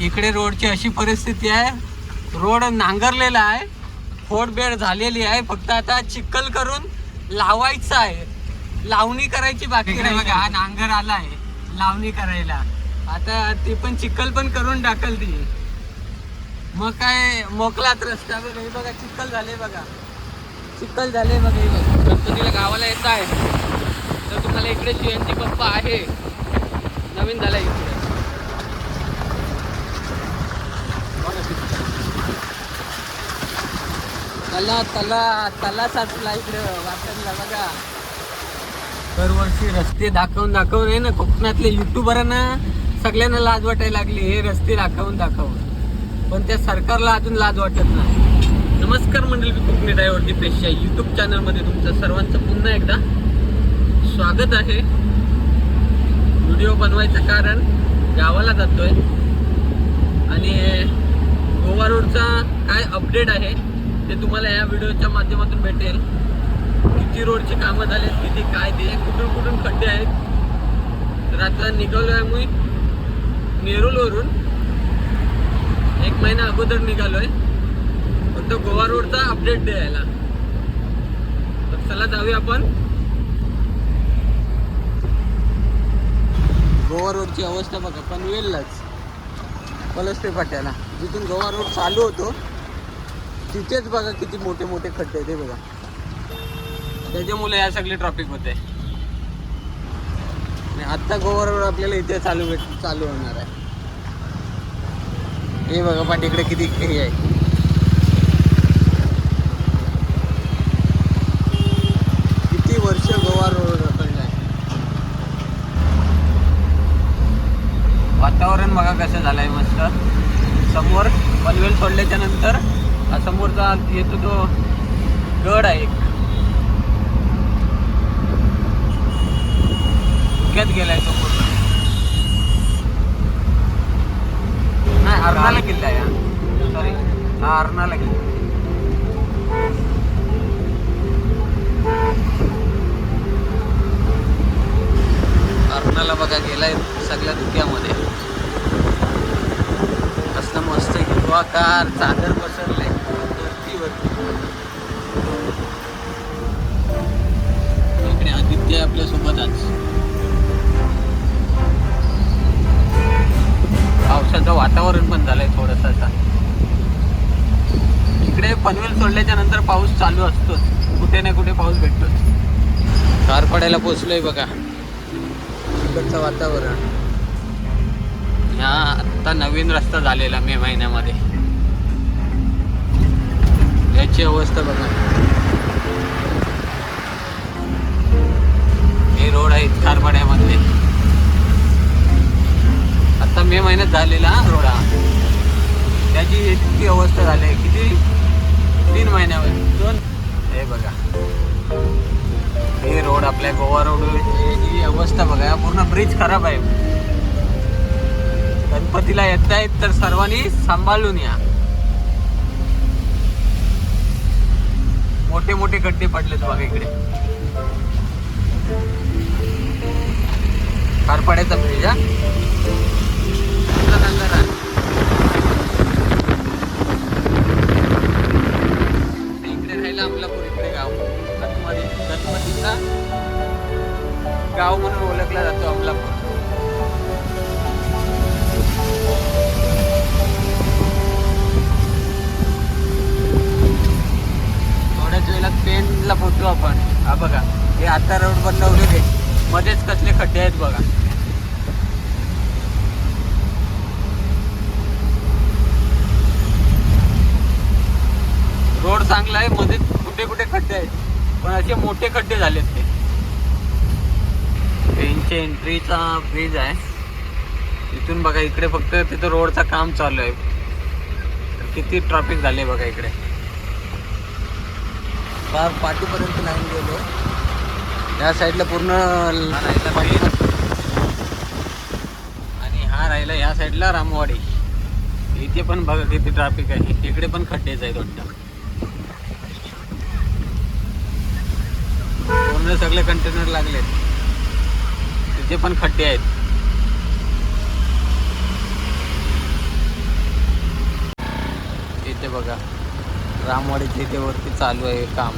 इकडे रोडची अशी परिस्थिती आहे. रोड नांगरलेला आहे. फोडबेड झालेली आहे. फक्त आता चिखल करून लावायचं आहे. लावणी करायची बाकी नाही बघा. हा नांगर आला आहे. लावणी करायला. आता ते पण चिखल पण करून टाकल ती. मग काय मोकलात रस्ता बघा. हे बघा चिखल झाले बघा. चिखल झाले बघा बघा गणपतीला गावाला येत आहे. तर तुम्हाला इकडे शिवांची पप्पा आहे. नवीन झाला इकडे. तला तला तला साचला इकडे वाटणला बघा. दरवर्षी रस्ते दाखवून दाखवून आहे ना कोकणातले युट्यूबरांना सगळ्यांना लाज वाटायला लागली हे रस्ते दाखवून दाखवून. पण त्या सरकारला अजून लाज वाटत नाही. नमस्कार मंडळी मी कोकणी ड्रायव्हर दीपेशच्या युट्यूब चॅनलमध्ये तुमचं सर्वांचं पुन्हा एकदा स्वागत आहे. व्हिडिओ बनवायचं कारण गावाला जातोय. आणि गोवा रोडचा काय अपडेट आहे? ते तुम्हाला या व्हिडिओच्या माध्यमातून भेटेल. किती रोडची कामं झालेत किती काय ते कुठून कुठून खड्डे आहेत. तर आता निघालो आहे मी नेरूलवरून. एक महिना अगोदर निघालोय. फक्त गोवा रोडचा अपडेट द्यायला. तर चला जाऊया आपण. गोवा रोडची अवस्था बघा पनवेललाच. पलसपे फाट्याला. जिथून गोवा रोड चालू होतो तिथेच बघा किती मोठे मोठे खड्डे आहेत बघा. त्याच्यामुळे या सगळे ट्रॉफिक होते. आणि आत्ता गोवा रोड आपल्याला इथे चालू भेट चालू होणार आहे. हे बघा पण इकडे किती हे आहे. किती वर्ष गोवा रोड रखडला आहे. वातावरण बघा कसं झालंय मस्त. समोर पनवेल सोडल्याच्या नंतर समोरचा येतो तो गड आहे एक. धुक्यात गेलाय तो पूर्ण. नाही अर्नाला किल्ला आहे सॉरी हा अर्नाला किल्ला अर्नाला बघा गेलाय सगळ्या धुक्यामध्ये. असं मस्त हिरवाकार चादर पसरले पनवेल सोडल्याच्या नंतर पाऊस चालू असतोच. कुठे ना कुठे पाऊस भेटतोच. कार पडायला पोचलोय बघा. इकडचं वातावरण. ह्या आत्ता नवीन रस्ता झालेला मे महिन्यामध्ये. याची अवस्था बघा. हे रोड आहेत कारवाड्यामधले आता मे महिन्यात झालेला हा रोड हा. त्याची इतकी अवस्था झाली आहे. किती तीन महिन्यावर. दोन. हे बघा. हे रोड आपल्या गोवा रोड ही अवस्था बघा. पूर्ण ब्रिज खराब आहे. गणपतीला येत आहेत तर सर्वांनी सांभाळून या. मोठे मोठे गड्डे पडलेत बघा इकडे. कारपाड्याचा ब्रिज हा. गाव म्हणून ओळखला जातो अमलापूर. थोड्याच वेळेला पेनला पोहोचू आपण. हा बघा हे आता रोड बनवलेले मध्येच कसले खड्डे आहेत बघा. रोड चांगला आहे मध्येच कुठे कुठे खड्डे आहेत. पण असे मोठे खड्डे झालेत ते. ट्रेनच्या एंट्रीचा ब्रिज आहे. इथून बघा इकडे फक्त तिथं रोडचं काम चालू आहे. तर किती ट्रॅफिक झाले बघा इकडे. फार पाठीपर्यंत लाईन गेलो. या साईडला पूर्ण राहिला आणि हा राहिला या साईडला रामवाडी. इथे पण बघा किती ट्रॅफिक आहे. इकडे पण खड्डेच आहेत वाटतं. पूर्ण सगळे कंटेनर लागले ते पण खड्डे आहेत. इथे बघा रामवाडीच्या इथे वरती चालू आहे काम.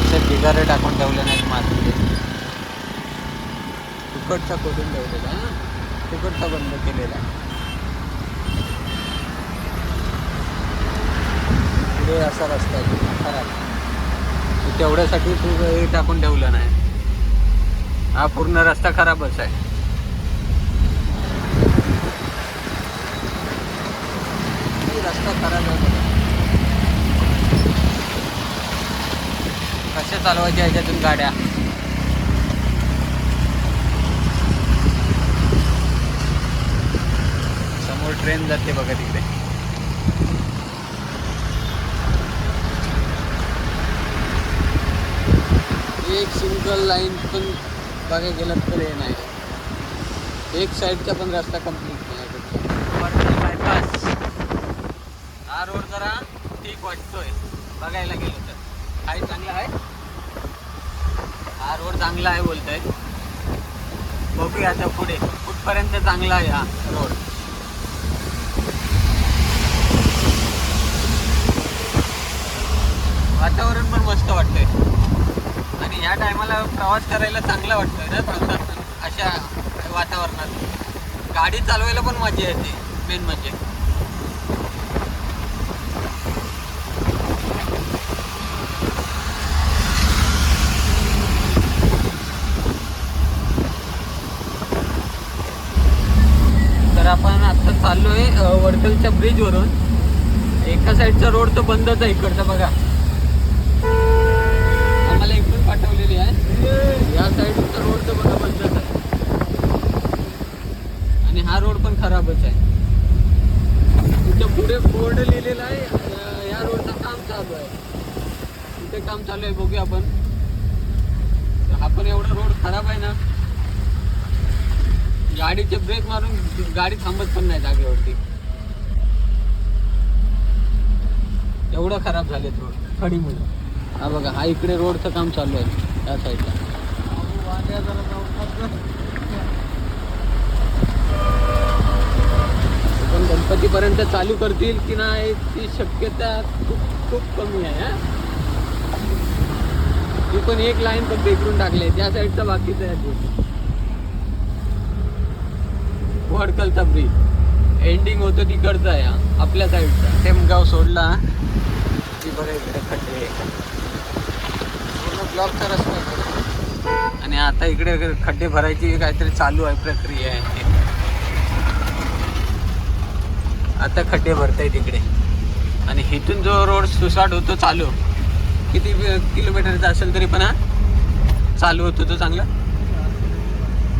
असे ढिगारे टाकून ठेवले नाहीत मातीचे. फुकटचा खोदून ठेवलेला हा? बंद केलेला पुढे असा रस्ता आहे खराब तेवढ्यासाठी तू हे टाकून ठेवलं नाही. हा पूर्ण रस्ता खराबच आहे. रस्ता खराब. कशा चालवायच्या ह्याच्यातून गाड्या? समोर ट्रेन जाते बघा तिकडे. एक सिंगल लाईन पण बघायला गेलं तर हे नाही. एक साईडचा पण रस्ता कंप्लीट नाही बायपास हा रोड जरा ठीक वाटतोय. बघायला गेलो तर. काय चांगला आहे? हा रोड चांगला आहे बोलतोय. बघूया आता पुढे. कुठपर्यंत चांगला आहे हा रोड वातावरण पण मस्त वाटतंय. आणि या टायमाला प्रवास करायला चांगला वाटतोय ना पावसात अशा वातावरणात. गाडी चालवायला पण मजा येते मेन म्हणजे. तर आपण आता चाललोय अ, वडकलच्या ब्रिजवरून एका साईडचा रोड तर बंदच आहे इकडचा बघा आम्हाला इकडून पाठवलेली आहे या साईडचा रोड तर बघा बंदच आहे आणि हा रोड आहे. तिथे पुढे बोर्ड लिहिलेला आहे या रोडचं काम चालू आहे. तिथे काम चालू आहे बघूया आपण. आपण एवढा रोड खराब आहे ना गाडीचे ब्रेक मारून गाडी थांबत पण नाही जागेवरती. एवढं खराब झालेत रोड खडीमुळे. हा बघा हा इकडे रोडचं काम चालू आहे त्या साईडला कधीपर्यंत चालू करतील की नाही ती शक्यता खूप खूप कमी आहे हा. ती पण एक लाईन फक्त इकडून टाकले त्या साईडचा बाकीचा आहे वडकलचा ब्रिज एंडिंग होतो तिकडचा आहे आपल्या साईडचा टेमगाव सोडला की इकडे खड्डे पूर्ण ब्लॉकचा रस्ता आणि आता इकडे खड्डे भरायची काहीतरी चालू आहे प्रक्रिया आहे. आता खड्डे भरताय तिकडे. आणि इथून जो रोड सुसाट होतो चालू किती किलोमीटरचा असेल तरी पण हा? चालू होतो तो चांगला?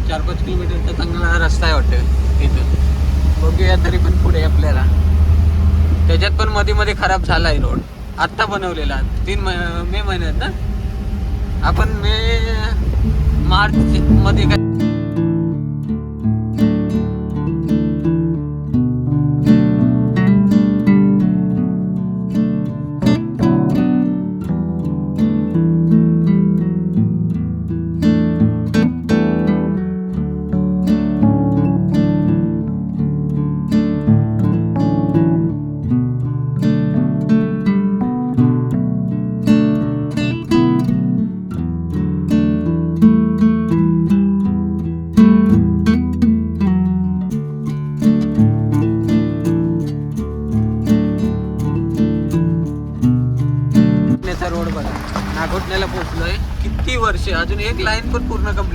चार पाच किलोमीटरचा चांगला रस्ता आहे वाटतं इथून. बघूया तरी पण पुढे आपल्याला. त्याच्यात पण मध्ये मध्ये खराब झाला आहे रोड. आत्ता बनवलेला. तीन मे महिन्यात ना? आपण मे मार्च मध्ये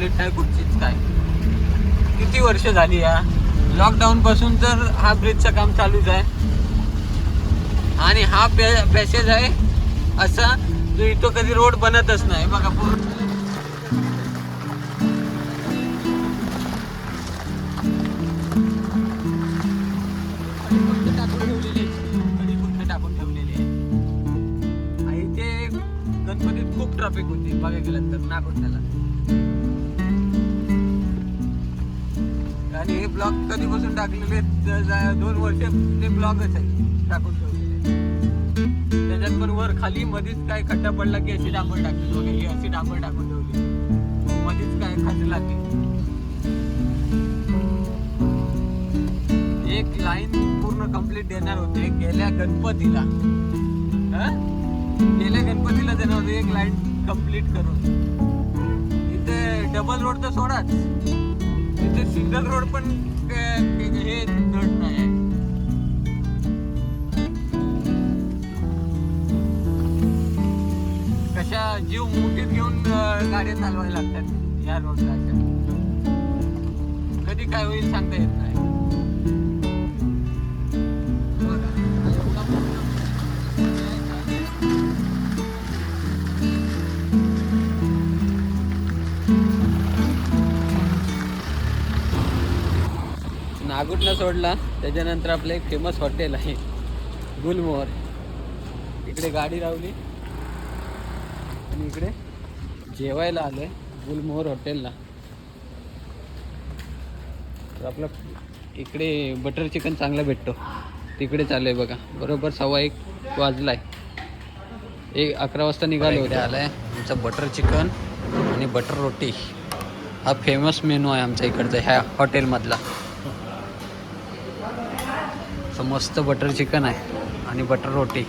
पण नाही कुठचीच काय. किती वर्ष झाली या? लॉकडाऊन पासून तर हा ब्रिजचं काम चालूच आहे. आणि हा पॅसेज आहे असा जो इथं कधी रोड बनतच नाही. बघा पूर्ण. टाकून ठेवलेली खूप ट्रॅफिक होती. बघा गेलं तर नागोठण्याला आणि हे ब्लॉग कधीपासून टाकलेले दोन वर्ष ते ब्लॉगच आहे टाकून ठेवलेले त्याच्यात पण वर खाली मध्येच काय खड्डा पडला की अशी डांबर टाकली बघा अशी डांबर टाकून ठेवली. मध्येच काय खचला की एक लाईन पूर्ण कंप्लीट देणार होते गेल्या गणपतीला. गेल्या गणपतीला देणार होते एक लाईन कंप्लीट करून. इथे डबल रोड तर सोडाच. तिथे सिंगल रोड पण हे धड नाही आहे. कशा जीव मुठीत घेऊन गाड्या चालवायला लागतात या रोडला कधी काय होईल सांगता येत नाही. नागुटला सोडला. त्याच्यानंतर आपलं एक फेमस हॉटेल आहे. गुलमोहर. इकडे गाडी लावली. आणि इकडे जेवायला आलोय गुलमोहर हॉटेलला तर आपलं इकडे बटर चिकन चांगला भेटतो. तिकडे चालू आहे बघा. बरोबर सव्वा एक वाजला आहे एक अकरा वाजता निघालो आलं आहे आमचं बटर चिकन आणि बटर रोटी. हा फेमस मेनू आहे आमच्या इकडचा ह्या हॉटेलमधला मस्त बटर चिकन आहे आणि बटर रोटी.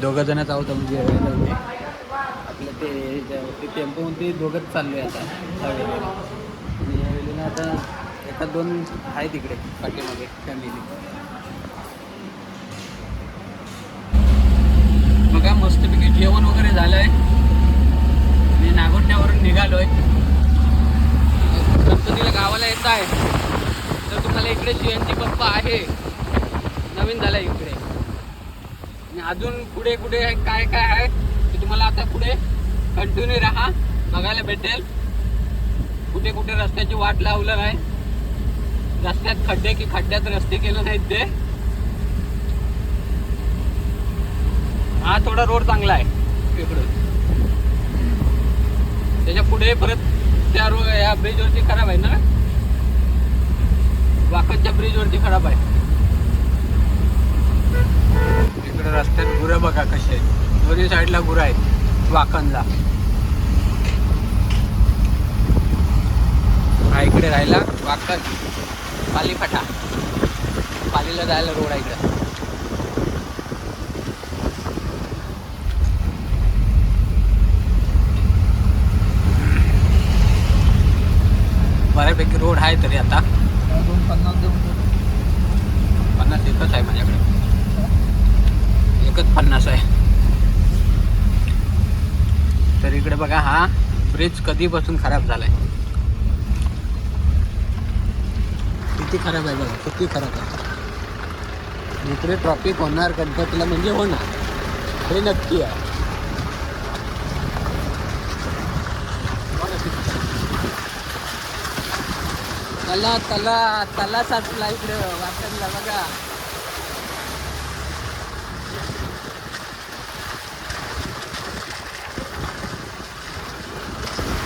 दोघं जणच आहोत आम्ही जेवायला आपलं ते ते टेम्पोमध्ये दोघंच चालले आता आणि यावेळेला आता एका दोन आहे तिकडे पाठीमागे फॅमिली. बघा मस्तपैकी जेवण वगैरे झालं आहे मी नागोठण्यावरून निघालोय. गणपतीला गावाला येत आहे. तर तुम्हाला इकडे सीएनजी पंप आहे. नवीन झाला इकडे. आणि अजून पुढे कुठे काय काय आहे ते तुम्हाला आता पुढे कंटिन्यू राहा. बघायला भेटेल. कुठे कुठे रस्त्याची वाट लावलं नाही. रस्त्यात खड्डे की खड्ड्यात रस्ते केले नाहीत ते. हा थोडा रोड चांगला आहे इकडून. त्याच्या पुढे परत त्या रो या ब्रिजवरती खराब आहे ना. वाकणच्या ब्रिजवरती खराब आहे इकडे रस्त्यात गुरं बघा कसे आहेत. दोन्ही साईडला गुरं आहेत वाकणला हा इकडे राहिला वाकण पालीफाटा पालीला जायला रोड आहे इकडं. बऱ्यापैकी रोड आहे तरी आता. पन्नास एकच आहे माझ्याकडे. एकच पन्नास आहे. तर इकडे बघा हा ब्रिज कधीपासून खराब झालाय? किती खराब आहे बघा किती खराब आहे. इकडे ट्रॉफिक होणार गणपतीला म्हणजे होणार. हे नक्की आहे. तला तला तला साचला इकडे वाटणला बघा.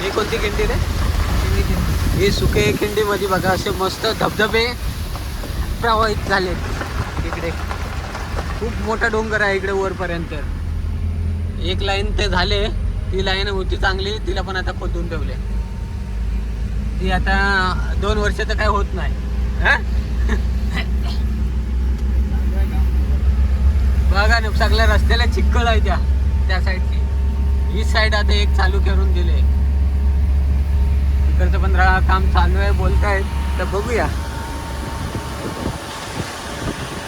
ही कोणती खिंडी रे? ही सुके खिंडी मध्ये बघा असे मस्त धबधबे प्रवाहित झाले इकडे. खूप मोठा डोंगर आहे इकडे वरपर्यंत. एक लाईन ते झाले ती लाईन होती चांगली तिला पण आता खोदून ठेवले. ती आता दोन वर्ष तर काय होत नाही. हा? बघा ना सगळ्या रस्त्याला चिखल आहे त्या त्या साईडची. ही साईड आता एक चालू करून दिले. इकडचं पण काम चालू आहे बोलताय तर बघूया.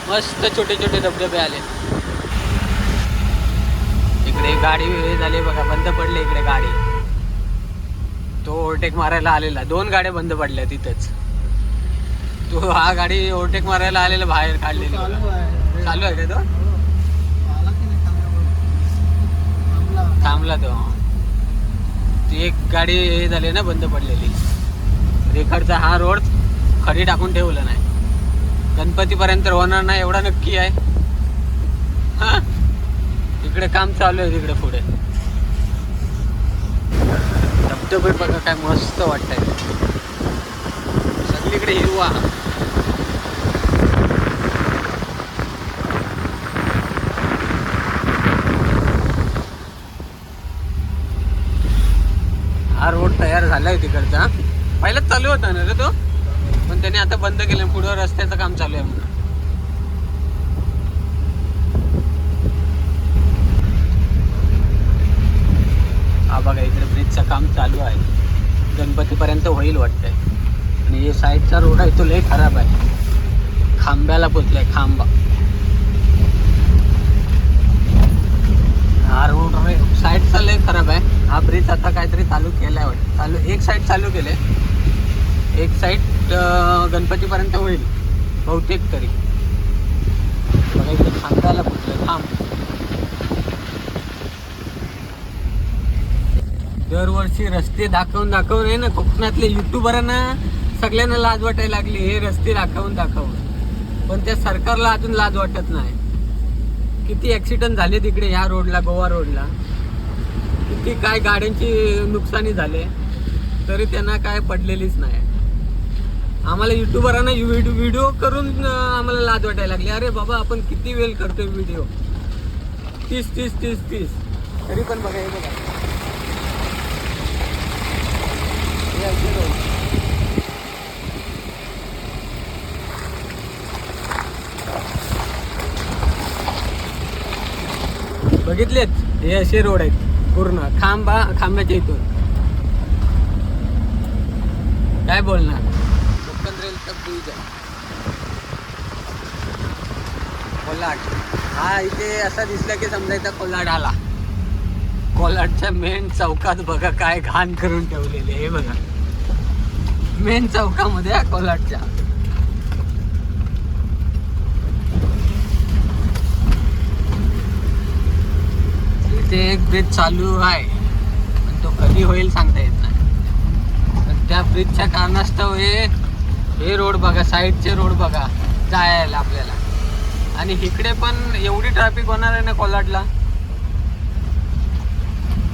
मस्त छोटे छोटे धबधबे आले. इकडे गाडी झाली बघा बंद पडले इकडे गाडी. तो ओव्हरटेक मारायला आलेला. दोन गाड्या बंद पडल्या तिथंच. तो हा गाडी ओव्हरटेक मारायला आलेला बाहेर काढलेली चालू आहे का तो? थांबला तो ती एक गाडी हे झाली ना बंद पडलेली. रेखडचा हा रोड खडी टाकून ठेवलं नाही. गणपतीपर्यंत होणार नाही एवढा नक्की आहे. हा? इकडे काम चालू आहे तिकडे पुढे. धबधबे बघा काय मस्त वाटतंय. सगळीकडे हिरवा. हा रोड तयार झालाय तिकडचा. पहिलाच चालू होता ना रे तो? पण त्याने आता बंद केलं पुढं रस्त्याचं काम चालू आहे म्हणून. बघा इकडे ब्रिजचं काम चालू आहे. गणपतीपर्यंत होईल वाटतंय. आणि हे साईडचा रोड आहे तो लय खराब आहे. खांब्याला पोचलाय खांबा. हा रोड साईडचा लय खराब आहे. हा ब्रिज आता काहीतरी चालू केलाय वाटतं. चालू एक साईड चालू केले एक साईड गणपतीपर्यंत होईल. बहुतेक तरी. बघा इकडे खांब्याला पोचलं खांब. दरवर्षी रस्ते दाखवून दाखवून आहे ना कोकणातल्या युट्यूबरांना सगळ्यांना लाज वाटायला लागली हे रस्ते दाखवून दाखवून. पण त्या सरकारला अजून लाज वाटत नाही. किती ॲक्सिडेंट झाले तिकडे ह्या रोडला गोवा रोडला किती काय गाड्यांची नुकसानी झाले तरी त्यांना काय पडलेलीच नाही. आम्हाला युट्यूबरांना व्हिडिओ व्हिडिओ करून आम्हाला लाज वाटायला लागली. अरे बाबा आपण किती वेळ करतोय व्हिडिओ तीस तीस तीस तीस. तरी पण बघा हे बघा. बघितलेत? हे असे रोड आहेत पूर्ण. खांबा खांब्याच्या इथून. काय बोलणार? कोकण रेलचा ब्रिज आहे कोलाड. हा इथे असा दिसला की समजायचा कोलाड आला. कोलाडच्या मेन चौकात बघा काय घाण करून ठेवलेले हे बघा. मेन चौकामध्ये हा कोलाडच्या इथे एक ब्रिज चालू आहे. पण तो कधी होईल सांगता येत नाही. पण त्या ब्रिजच्या कारणास्तव हे हे रोड बघा साईडचे रोड बघा जायला आपल्याला. आणि इकडे पण एवढी ट्रॅफिक होणार आहे ना कोलाटला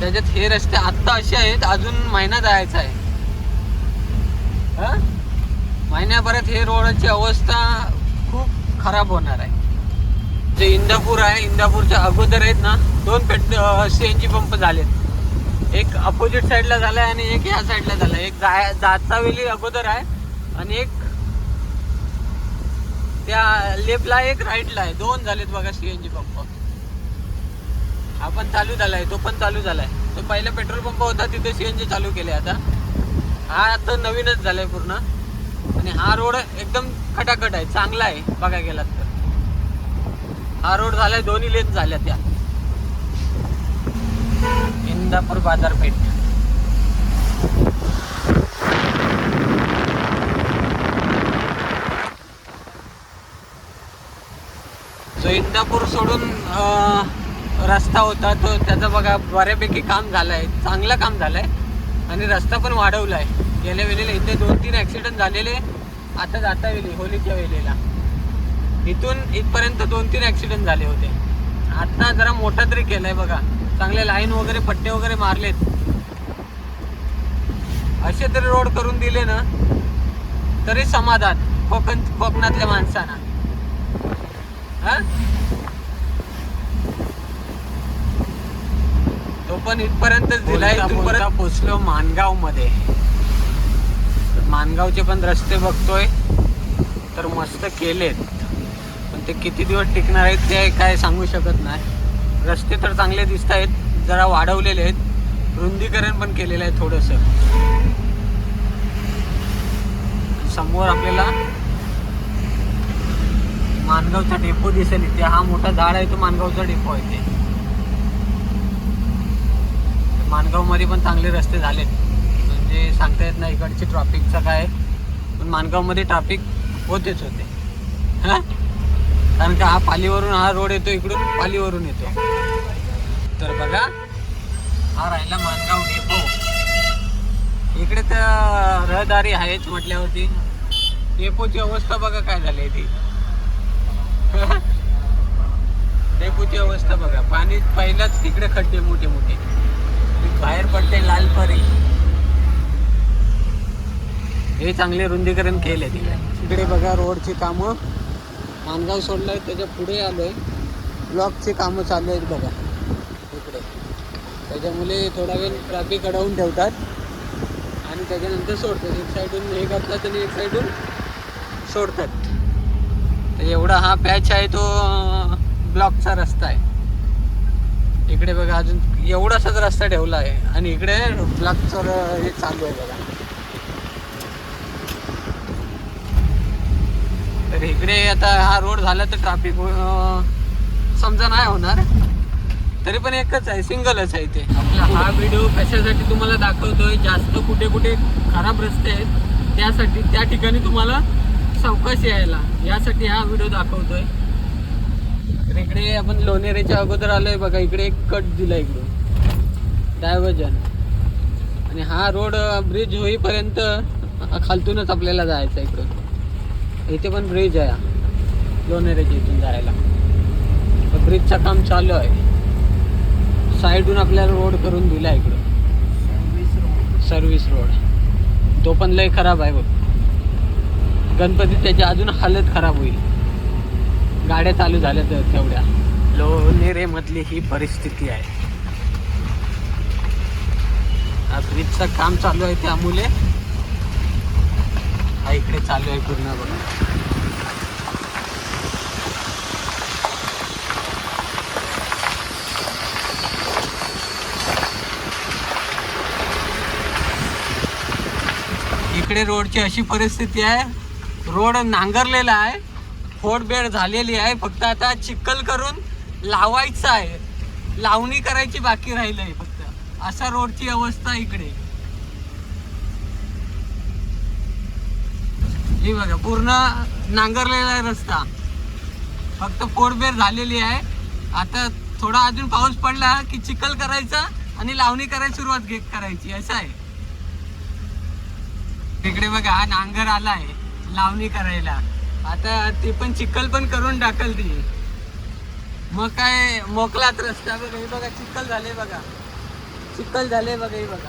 त्याच्यात हे रस्ते आत्ता असे आहेत अजून महिना जायचा आहे. महिन्याभरात हे रोडची अवस्था खूप खराब होणार आहे. जे इंदापूर आहे इंदापूरच्या अगोदर आहेत ना दोन पेट सी एन जी पंप झालेत. एक अपोजिट साईडला झालाय आणि एक ह्या साईडला झालाय. एक जाय जाचावेली अगोदर आहे आणि एक त्या लेफ्टला एक राईटला आहे. दोन झालेत बघा सी एन जी पंप. हा पण चालू झालाय तो पण चालू झालाय. तो पहिला पेट्रोल पंप होता तिथे सी एनजी चालू केले आता. हा आता नवीनच झालाय पूर्ण. आणि हा रोड एकदम खटाखट आहे चांगला आहे बघा गेलात तर. हा रोड झालाय दोन्ही लेन झाल्या त्या. इंदापूर बाजारपेठ. जो इंदापूर सोडून रस्ता होता तो त्याचं बघा बऱ्यापैकी काम झालंय चांगलं काम झालंय. आणि रस्ता पण वाढवला आहे गेल्या वेळेला इथे दोन तीन ऍक्सिडेंट झालेले आता जाता वेळी होलीच्या वेळेला. इथून इथपर्यंत दोन तीन ऍक्सिडेंट झाले होते. आता जरा मोठा तरी केलाय बघा. चांगले लाईन वगैरे पट्टे वगैरे मारलेत. असे तरी रोड करून दिले ना तरी समाधान. कोकण कोकणातल्या माणसांना. हा? पण इथपर्यंतच दिलाय इथपर्यंत पोचलो मानगावमध्ये मानगावचे पण रस्ते बघतोय तर मस्त केलेत. पण ते किती दिवस टिकणार आहेत ते काय सांगू शकत नाही. रस्ते तर चांगले दिसत आहेत जरा वाढवलेले आहेत. रुंदीकरण पण केलेलं आहे थोडस. समोर आपल्याला मानगावचा डेपो दिसेल इथे. हा मोठा झाड आहे तो मानगावचा डेपो आहे ते माणगावमध्ये पण चांगले रस्ते झालेत. म्हणजे सांगता येत नाही इकडची ट्रॅफिकचं काय. पण माणगावमध्ये ट्रॅफिक होतेच होते. हा? कारण का हा पालीवरून हा रोड येतो इकडून पालीवरून येतो. तर बघा हा राहिला मानगाव डेपो इकडे तर रहदारी आहेच म्हटल्यावरती. डेपोची अवस्था बघा काय झाली ती. डेपोची अवस्था बघा. पाणी पहिलाच तिकडे खड्डे मोठे मोठे बाहेर पडते लाल परी. हे चांगले रुंदीकरण केले तिकडे तिकडे बघा रोडची कामं. मानगाव सोडलंय त्याच्या पुढे आलोय. ब्लॉकची कामं चालू आहेत बघा. इकडे. त्याच्यामुळे थोडा वेळ ट्रॅफिक अडवून ठेवतात. आणि त्याच्यानंतर सोडतात. एक साईडून हे करतात आणि एक साईडून सोडतात. तर एवढा हा पॅच आहे तो ब्लॉकचा रस्ता आहे. इकडे बघा अजून एवढासाच रस्ता ठेवला आहे. आणि इकडे ब्लॉकचं हे चालू आहे बघा. तर इकडे आता हा रोड झाला तर ट्रॅफिक समजा नाही होणार. तरी पण एकच आहे सिंगलच आहे ते. आपला हा व्हिडिओ कशासाठी तुम्हाला दाखवतोय? जास्त कुठे कुठे खराब रस्ते आहेत त्यासाठी त्या ठिकाणी तुम्हाला सावकाश यायला. यासाठी हा व्हिडिओ दाखवतोय. तर इकडे आपण लोणेरेच्या अगोदर आलोय बघा. इकडे एक कट दिला इकडून. डायव्हर्जन. आणि हा रोड ब्रिज होईपर्यंत खालतूनच आपल्याला जायचं आहे इकडं इथे पण ब्रिज आहे लोणेरेच्या इथून जायला. ब्रिजचं काम चालू आहे. साईडून आपल्याला रोड करून दिला इकडं सर्व्हिस रोड तो पण लय खराब आहे बघ. गणपती त्याची अजून हालत खराब होईल. गाड्या चालू झाल्या तर तेवढ्या. लोणेरे मधली ही परिस्थिती आहे. ब्रिजचं काम चालू आहे त्यामुळे. हा इकडे चालू आहे पूर्ण बघा. इकडे रोडची अशी परिस्थिती आहे. रोड नांगरलेला आहे. फोडबेड झालेली आहे. फक्त आता चिखल करून लावायचं आहे. लावणी करायची बाकी राहिलं आहे फक्त अशा रोडची अवस्था इकडे. हे बघा पूर्ण नांगरलेला आहे रस्ता. फक्त फोडबेर झालेली आहे. आता थोडा अजून पाऊस पडला की चिखल करायचा आणि लावणी करायला सुरुवात घे- करायची असं आहे. तिकडे बघा हा नांगर आला आहे लावणी करायला. आता ते पण चिखल पण करून टाकल ती मग काय मोकलात रस्ता बघा. हे बघा चिखल झाले बघा. चिखल झाले बघा बघा.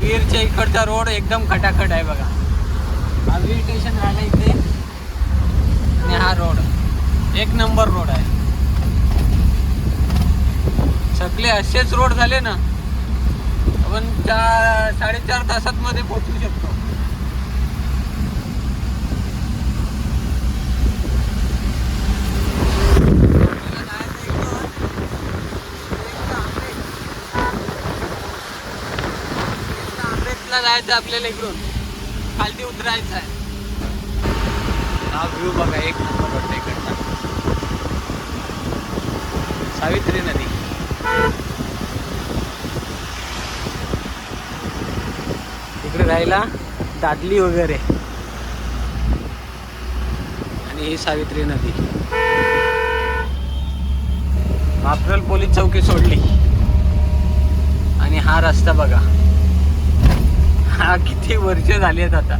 वीरच्या इकडचा रोड एकदम खटाखट आहे बघा. हा वीर स्टेशन राहिला इथे. आणि हा रोड. एक नंबर रोड आहे. सगळे असेच रोड झाले ना आपण चार साडेचार तासात मध्ये पोहोचू शकतो. जायचं आपल्याला इकडून. खालती उतरायचं आहे. हा व्ह्यू बघा एक नंबर वाटतं इकडचा सावित्री नदी. इकडे राहिला दादली वगैरे. आणि ही सावित्री नदी. मापरल पोलीस चौकी सोडली. आणि हा रस्ता बघा. हा किती वर्ष झाली आहेत आता.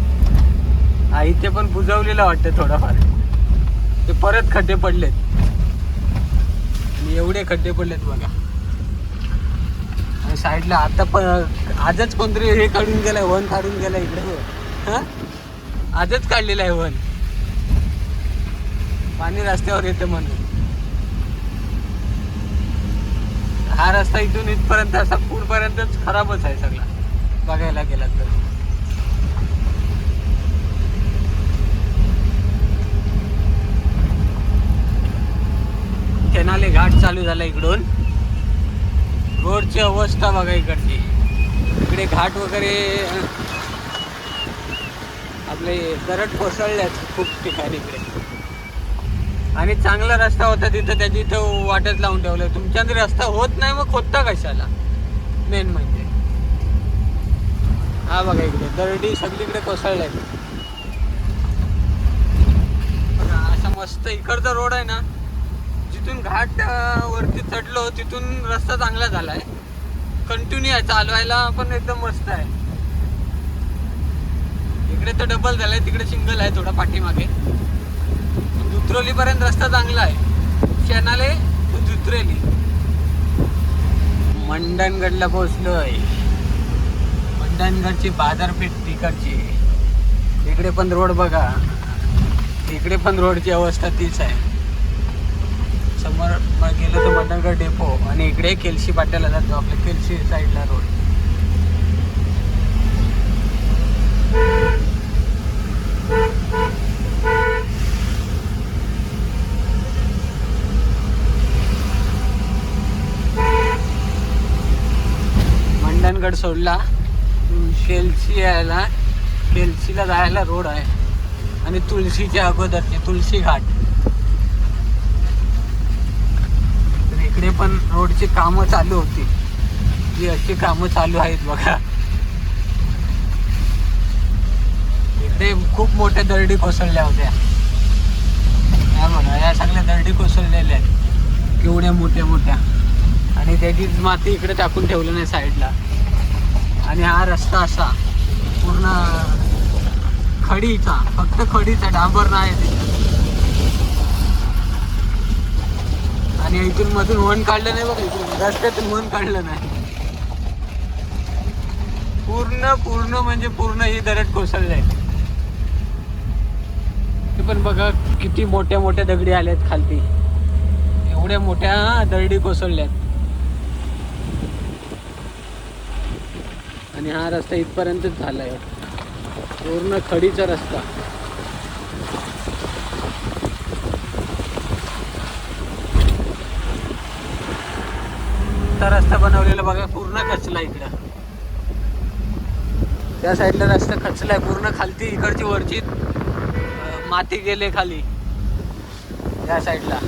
हा इथे पण बुजवलेलं वाटतं थोडाफार. ते परत खड्डे पडलेत. आणि एवढे खड्डे पडलेत बघा. आणि साईडला आता पण आजच कोणतरी हे काढून गेलाय वन काढून गेलाय इकडे. आजच काढलेलं आहे वन. पाणी रस्त्यावर येतं म्हणून. हा रस्ता इथून इथपर्यंत असा पूरपर्यंतच खराबच आहे सगळा. बघायला गेला तर. केनाले घाट चालू झाला इकडून. रोडची अवस्था बघा इकडची. इकडे घाट वगैरे आपले दरड कोसळल्यात खूप ठिकाणी इकडे. आणि चांगला रस्ता होता तिथं त्याची इथं वाटच लावून ठेवलं. तुमच्यात रस्ता होत नाही मग खोदता कशाला? मेन म्हणजे. हा बघा इकडे. दरडी सगळीकडे कोसळलाय. बघा असा मस्त इकडचा रोड आहे ना जिथून घाट वरती चढलो तिथून रस्ता चांगला झालाय. कंटिन्यू आहे चालवायला पण एकदम मस्त आहे. इकडे तर डबल झालाय तिकडे सिंगल आहे थोडा पाठीमागे. दुत्रोली पर्यंत रस्ता चांगला आहे. शेणाले दुत्रेली मंडणगडला पोहोचलोय. मंडणगडची बाजारपेठ तिकडची. इकडे पण रोड बघा. इकडे पण रोडची अवस्था तीच आहे. समोर म- गेलं तर मंडणगड डेपो आणि आणि इकडे केलशी पाट्याला जातो आपल्या केलशी साईडला रोड. मंडणगड सोडला. केलशी यायला केलशीला जायला रोड आहे. आणि तुळशीच्या अगोदरचे तुळशी घाट. तर इकडे पण रोडची कामं चालू होती. जी अशी कामं चालू आहेत बघा. इकडे खूप मोठ्या दरडी कोसळल्या होत्या. या बघा या सगळ्या दरडी कोसळलेल्या आहेत. केवढ्या मोठ्या मोठ्या. आणि त्याचीच माती इकडे टाकून ठेवलं नाही साईडला. आणि हा रस्ता असा पूर्ण खडीचा फक्त खडीचा डांबर नाही आणि इथून मधून वन काढलं नाही बघा इथून रस्त्यातून वन काढलं नाही. पूर्ण पूर्ण म्हणजे पूर्ण ही दरड कोसळले ते पण बघा किती मोठ्या मोठ्या दगडी आल्यात खालती. एवढ्या मोठ्या दरडी कोसळल्यात. आणि हा रस्ता इथपर्यंतच झालाय. पूर्ण खडीचा रस्ता. रस्ता बनवलेला बघा पूर्ण खचला इकडं. त्या साईडला रस्ता खचलाय पूर्ण खालती इकडची वरची माती गेले खाली. या साईडला.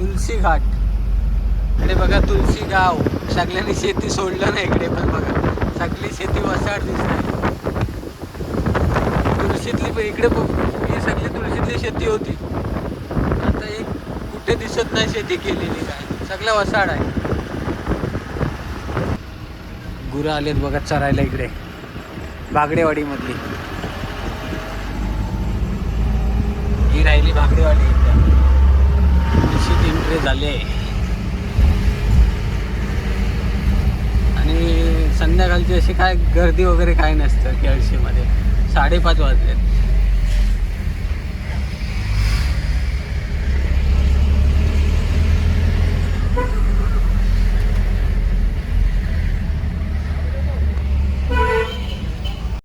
तुलसी घाट. इकडे बघा तुलसी गाव. सगळ्यांनी शेती सोडलं नाही इकडे पण बघा. सगळी शेती वसाड दिसते. तुळशीतली पण इकडे ही सगळी तुळशीतली शेती होती. आता एक कुठे दिसत नाही शेती केलेली काय. सगळं वसाड आहे. गुरं आलेत बघा चरायला इकडे. बागडेवाडीमधली. ही राहिली बागडेवाडी निश्चित एंट्री झाली आहे. आणि संध्याकाळची अशी काय गर्दी वगैरे काय नसतं केळशीमध्ये साडेपाच वाजलेत.